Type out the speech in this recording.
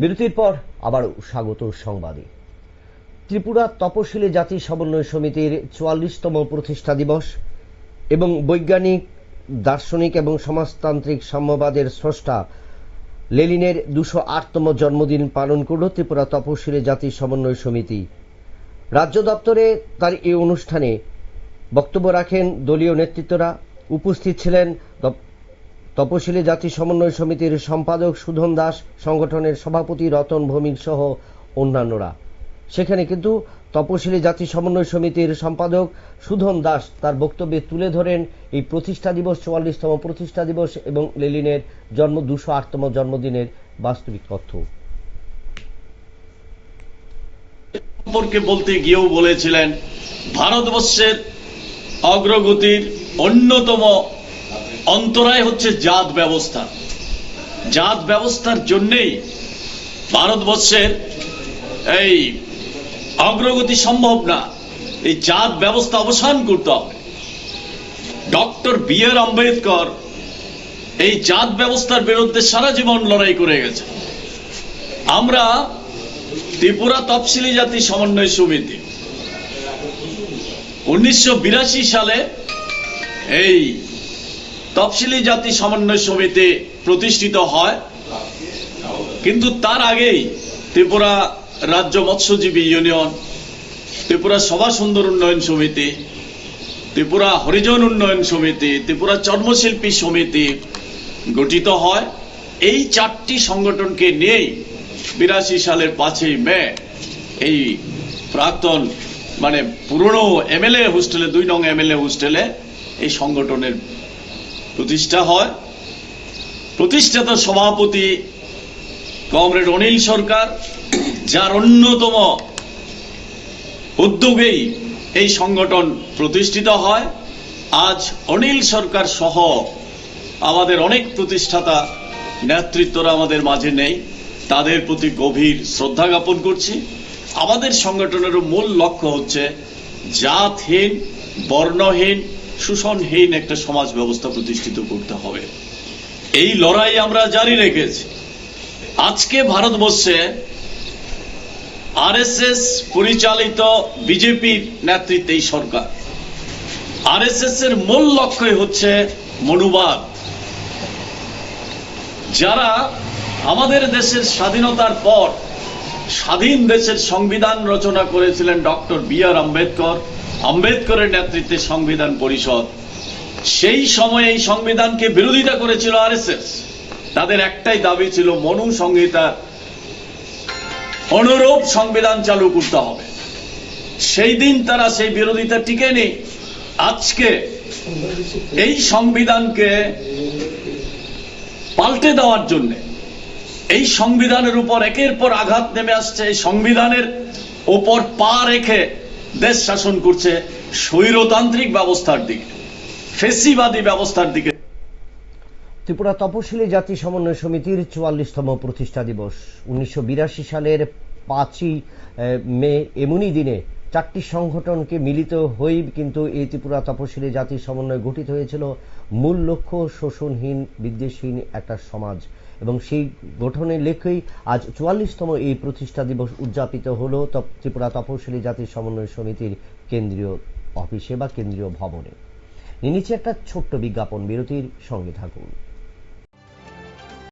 বিরতির পর আবারও স্বাগত সংবাদে। ত্রিপুরা তপশিলি জাতি সমন্বয় সমিতির চুয়াল্লিশতম প্রতিষ্ঠা দিবস এবং বৈজ্ঞানিক, দার্শনিক এবং সমাজতান্ত্রিক সাম্যবাদের স্রষ্টা লেলিনের দুশো আটতম জন্মদিন পালন করল ত্রিপুরা তপশিলি জাতি সমন্বয় সমিতি। রাজ্য দপ্তরে তার এই অনুষ্ঠানে বক্তব্য রাখেন দলীয় নেতৃত্বরা। উপস্থিত ছিলেন তপশিলি জাতি সমন্বয় সমিতির সম্পাদক সুধন দাস, সংগঠনের সভাপতি রতন ভৌমিক সহ অন্যান্যরা। সেখানে কিন্তু তপশিলি জাতি সমন্বয় সমিতির সম্পাদক সুধন দাস তার বক্তব্যে তুলে ধরেন এই প্রতিষ্ঠা দিবস, চুয়াল্লিশতম প্রতিষ্ঠা দিবস এবং লেলিনের জন্ম, দুশো আটতম জন্মদিনের বাস্তবিক তথ্য। সম্পর্কে বলতে গিয়েও বলেছিলেন, ভারতবর্ষের অগ্রগতির অন্যতম অন্তরায় হচ্ছে জাত ব্যবস্থা। জাত ব্যবস্থার জন্যেই ভারতবর্ষের এই অগ্রগতি সম্ভব না। এই জাত ব্যবস্থা অবসান করতে হবে। ডক্টর বি আর আম্বেদকর এই জাত ব্যবস্থার বিরুদ্ধে সারা জীবন লড়াই করে গেছে আমরা ত্রিপুরা তফসিলি জাতি সমন্বয় সমিতি উনিশশো বিরাশি সালে এই তফসিলি জাতি সমন্বয় সমিতি প্রতিষ্ঠিত হয়। কিন্তু তার আগেই ত্রিপুরা রাজ্য মৎস্যজীবী ইউনিয়ন, ত্রিপুরা সভা সুন্দর উন্নয়ন সমিতি, ত্রিপুরা হরিজন উন্নয়ন সমিতি, ত্রিপুরা চর্মশিল্পী সমিতি গঠিত হয়। এই চারটি সংগঠনকে নিয়েই বিরাশি সালের পাঁচই মে এই প্রাক্তন মানে পুরনো এমএলএ হোস্টেলে, দুই নং এমএলএ হোস্টেলে এই সংগঠনের প্রতিষ্ঠা হয়। প্রতিষ্ঠাতা সভাপতি কমরেড অনিল সরকার, যার অন্যতম উদ্যোগেই এই সংগঠন প্রতিষ্ঠিত হয়। আজ অনিল সরকার সহ আমাদের অনেক প্রতিষ্ঠাতা নেতৃত্বরা আমাদের মাঝে নেই। তাদের প্রতি গভীর শ্রদ্ধা জ্ঞাপন করছি। আমাদের সংগঠনেরও মূল লক্ষ্য হচ্ছে জাতহীন, বর্ণহীন শোষণহীন একটা সমাজ ব্যবস্থা প্রতিষ্ঠিত করতে হবে। এই লড়াই আমরা জারি রেখেছি। আজকে ভারতবর্ষে আরএসএস পরিচালিত বিজেপির নেতৃত্বে এই সরকার। আরএসএস এর মূল লক্ষ্যই হচ্ছে মনুবাদ। যারা আমাদের দেশের স্বাধীনতার পর স্বাধীন দেশের সংবিধান রচনা করেছিলেন ডক্টর বি আর আম্বেদকর আম্বেদকরের নেতৃত্বে সংবিধান পরিষদ, সেই সময়ে এই সংবিধানকে বিরোধিতা করেছিল আরএসএস। তাদের একটাই দাবি ছিল, মনু সংহিতা অনুরূপ সংবিধান চালু করতে হবে। সেই দিন তারা সেই বিরোধিতা টিকে নেই। আজকে এই সংবিধানকে পাল্টে দেওয়ার জন্য, এই সংবিধানের উপর একের পর আঘাত নেমে আসছে, এই সংবিধানের উপর পা রেখে দেশ শাসন করছে স্বৈরতান্ত্রিক ব্যবস্থার দিকে, ফেসিবাদী ব্যবস্থার দিকে। ত্রিপুরা তপশিলি জাতি সমন্বয় সমিতির চুয়াল্লিশতম প্রতিষ্ঠা দিবস। উনিশশো বিরাশি সালের পাঁচই মে এমনই দিনে চারটি সংগঠনকে মিলিত হয়েই কিন্তু এই ত্রিপুরা তপশিলি জাতি সমন্বয় গঠিত হয়েছিল মূল লক্ষ্য শোষণহীন, বিদ্বেষহীন একটা সমাজ। এবং সেই গঠনের লেখেই আজ চুয়াল্লিশতম এই প্রতিষ্ঠা দিবস উদযাপিত হলো ত্রিপুরা তপশিলি জাতি সমন্বয় সমিতির কেন্দ্রীয় অফিসে বা কেন্দ্রীয় ভবনে। নিচ্ছে একটা ছোট্ট বিজ্ঞাপন বিরতির সঙ্গে থাকুন।